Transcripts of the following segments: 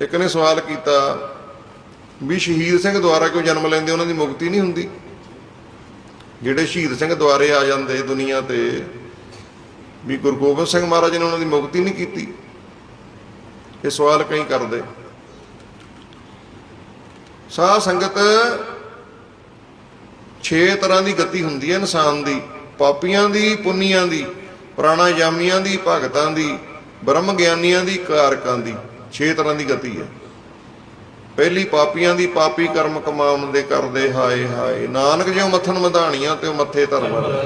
ਇੱਕ ਨੇ ਸਵਾਲ ਕੀਤਾ ਵੀ ਸ਼ਹੀਦ ਸਿੰਘ ਦੁਆਰਾ ਕਿਉਂ ਜਨਮ ਲੈਂਦੇ? ਉਹਨਾਂ ਦੀ ਮੁਕਤੀ ਨਹੀਂ ਹੁੰਦੀ। ਜਿਹੜੇ ਸ਼ਹੀਦ ਸਿੰਘ ਦੁਆਰੇ ਆ ਜਾਂਦੇ ਦੁਨੀਆ ਤੇ, ਵੀ ਗੁਰੂ ਗੋਬਿੰਦ ਸਿੰਘ ਮਹਾਰਾਜ ਨੇ ਉਹਨਾਂ ਦੀ ਮੁਕਤੀ ਨਹੀਂ ਕੀਤੀ। ਇਹ ਸਵਾਲ ਕਈ ਕਰਦੇ। ਸਾਧ ਸੰਗਤ ਛੇ ਤਰ੍ਹਾਂ ਦੀ ਗਤੀ ਹੁੰਦੀ ਹੈ ਇਨਸਾਨ ਦੀ। ਪਾਪੀਆਂ ਦੀ, ਪੁੰਨੀਆਂ ਦੀ, ਪ੍ਰਾਣਾਯਾਮੀਆਂ ਦੀ, ਭਗਤਾਂ ਦੀ ਬ੍ਰਹਮ ਗਿਆਨੀਆਂ ਦੀ, ਕਾਰਕਾਂ ਦੀ। ਛੇ ਤਰ੍ਹਾਂ ਦੀ ਗਤੀ ਹੈ। ਪਹਿਲੀ ਪਾਪੀਆਂ ਦੀ ਪਾਪੀ ਕਰਮ ਕਮਾਉਣ ਦੇ ਕਰਦੇ ਹਾਏ ਹਾਏ। ਨਾਨਕ ਜਿਉ ਮੱਥਨ ਮਧਾਣੀਆਂ ਤੇ ਮੱਥੇ ਧਰਮ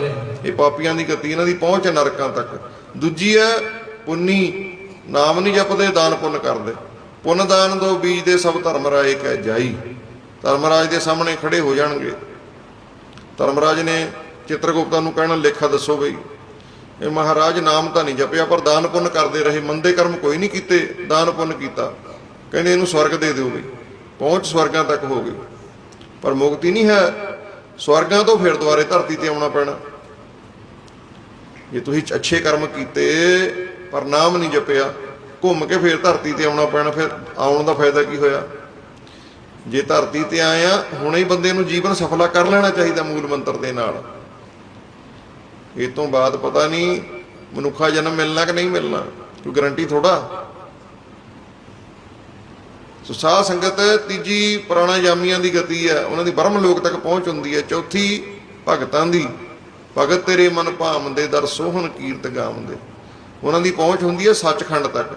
ਇਹ ਪਾਪੀਆਂ ਦੀ ਗਤੀ, ਇਹਨਾਂ ਦੀ ਪਹੁੰਚ ਨਰਕਾਂ ਤੱਕ। ਦੂਜੀ ਹੈ, ਪੁੰਨੀ ਨਾਮ ਨਹੀਂ ਜਪਦੇ, ਦਾਨ ਪੁੰਨ ਕਰਦੇ। ਪੁੰਨ ਦਾਨ ਦੋ ਬੀਜ ਦੇ, ਸਭ ਧਰਮ ਰਾਏ ਕਹਿ ਜਾਈ। ਧਰਮਰਾਜ ਦੇ ਸਾਹਮਣੇ ਖੜੇ ਹੋ ਜਾਣਗੇ। ਧਰਮਰਾਜ ਨੇ ਚਿੱਤਰਗੁਪਤਾ ਨੂੰ ਕਹਿਣਾ, ਲੇਖਾ ਦੱਸੋ ਬਈ। ਇਹ ਮਹਾਰਾਜ ਨਾਮ ਤਾਂ ਨਹੀਂ ਜਪਿਆ, ਪਰ ਦਾਨ ਪੁੰਨ ਕਰਦੇ ਰਹੇ, ਮੰਦੇ ਕਰਮ ਕੋਈ ਨਹੀਂ ਕੀਤੇ, ਦਾਨ ਪੁੰਨ ਕੀਤਾ। ਕਹਿੰਦੇ ਇਹਨੂੰ ਸਵਰਗ ਦੇ ਦਿਓ ਬਈ, ਪਹੁੰਚ ਸਵਰਗਾਂ ਤੱਕ ਹੋ ਗਈ। ਪਰ ਮੁਕਤੀ ਨਹੀਂ ਹੈ, ਸਵਰਗਾਂ ਤੋਂ ਫਿਰ ਦੁਬਾਰੇ ਧਰਤੀ ਤੇ ਆਉਣਾ ਪੈਣਾ। ਜੇ ਤੁਸੀਂ ਅੱਛੇ ਕਰਮ ਕੀਤੇ, ਪਰ ਨਾਮ ਨਹੀਂ ਜਪਿਆ, ਘੁੰਮ ਕੇ ਫਿਰ ਧਰਤੀ ਤੇ ਆਉਣਾ ਪੈਣਾ, ਫਿਰ ਆਉਣ ਦਾ ਫਾਇਦਾ ਕੀ ਹੋਇਆ? ਜੇ ਧਰਤੀ ਤੇ ਆਇਆ ਹੁਣੇ ਹੀ ਬੰਦੇ ਨੂੰ ਜੀਵਨ ਸਫਲਾ ਕਰ ਲੈਣਾ ਚਾਹੀਦਾ ਮੂਲ ਮੰਤਰ ਦੇ ਨਾਲ। ਇਹ ਤੋਂ ਬਾਅਦ ਪਤਾ ਨਹੀਂ ਮਨੁੱਖਾ ਜਨਮ ਮਿਲਣਾ ਕਿ ਨਹੀਂ ਮਿਲਣਾ, ਕੋਈ ਗਰੰਟੀ ਥੋੜਾ ਸੋ ਸਾਧ ਸੰਗਤ ਤੀਜੀ ਪ੍ਰਾਣਾਯਾਮੀਆਂ ਦੀ ਗਤੀ ਹੈ, ਉਹਨਾਂ ਦੀ ਬ੍ਰਹਮ ਲੋਕ ਤੱਕ ਪਹੁੰਚ ਹੁੰਦੀ ਹੈ, ਚੌਥੀ ਭਗਤਾਂ ਦੀ। ਭਗਤ ਤੇਰੇ ਮਨ ਭਾਵੰਦੇ, ਦਰ ਸੋਹਣ ਕੀਰਤ ਗਾਵੰਦੇ। ਉਹਨਾਂ ਦੀ ਪਹੁੰਚ ਹੁੰਦੀ ਹੈ ਸੱਚਖੰਡ ਤੱਕ।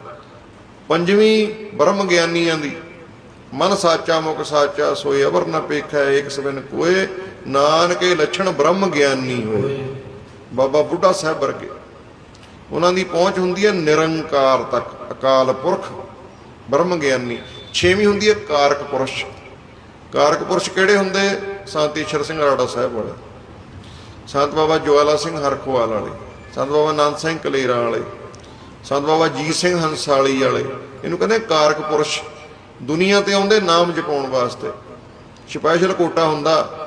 ਪੰਜਵੀਂ ਬ੍ਰਹਮ ਗਿਆਨੀਆਂ ਦੀ। ਮਨ ਸਾਚਾ, ਮੁਖ ਸਾਚਾ, ਸੋਏ ਅਵਰ ਨ ਪੇਖੈ, ਏਕ ਸਵਨ ਕੋਏ। ਨਾਨਕੇ ਲੱਛਣ ਬ੍ਰਹਮ ਗਿਆਨੀ ਹੋਏ। ਬਾਬਾ ਬੁੱਢਾ ਸਾਹਿਬ ਵਰਗੇ। ਉਹਨਾਂ ਦੀ ਪਹੁੰਚ ਹੁੰਦੀ ਹੈ ਨਿਰੰਕਾਰ ਤੱਕ, ਅਕਾਲ ਪੁਰਖ, ਬ੍ਰਹਮ ਗਿਆਨੀ। ਛੇਵੀਂ ਹੁੰਦੀ ਹੈ ਕਾਰਕ ਪੁਰਸ਼। ਕਾਰਕ ਪੁਰਸ਼ ਕਿਹੜੇ ਹੁੰਦੇ? ਸੰਤ ਈਸ਼ਰ ਸਿੰਘ ਰਾੜਾ ਸਾਹਿਬ ਵਾਲੇ। ਸੰਤ ਬਾਬਾ ਜਵਾਲਾ ਸਿੰਘ ਹਰਖਵਾਲ ਵਾਲੇ। ਸੰਤ ਬਾਬਾ ਆਨੰਦ ਸਿੰਘ ਕਲੇਰਾਂ ਵਾਲੇ। ਸੰਤ ਬਾਬਾ ਜੀਤ ਸਿੰਘ ਹੰਸਾਲੀ ਵਾਲੇ। ਇਹਨੂੰ ਕਹਿੰਦੇ ਕਾਰਕ ਪੁਰਸ਼। ਦੁਨੀਆ ਤੇ ਆਉਂਦੇ ਨਾਮ ਜਪਾਉਣ ਵਾਸਤੇ। ਸਪੈਸ਼ਲ ਕੋਟਾ ਹੁੰਦਾ।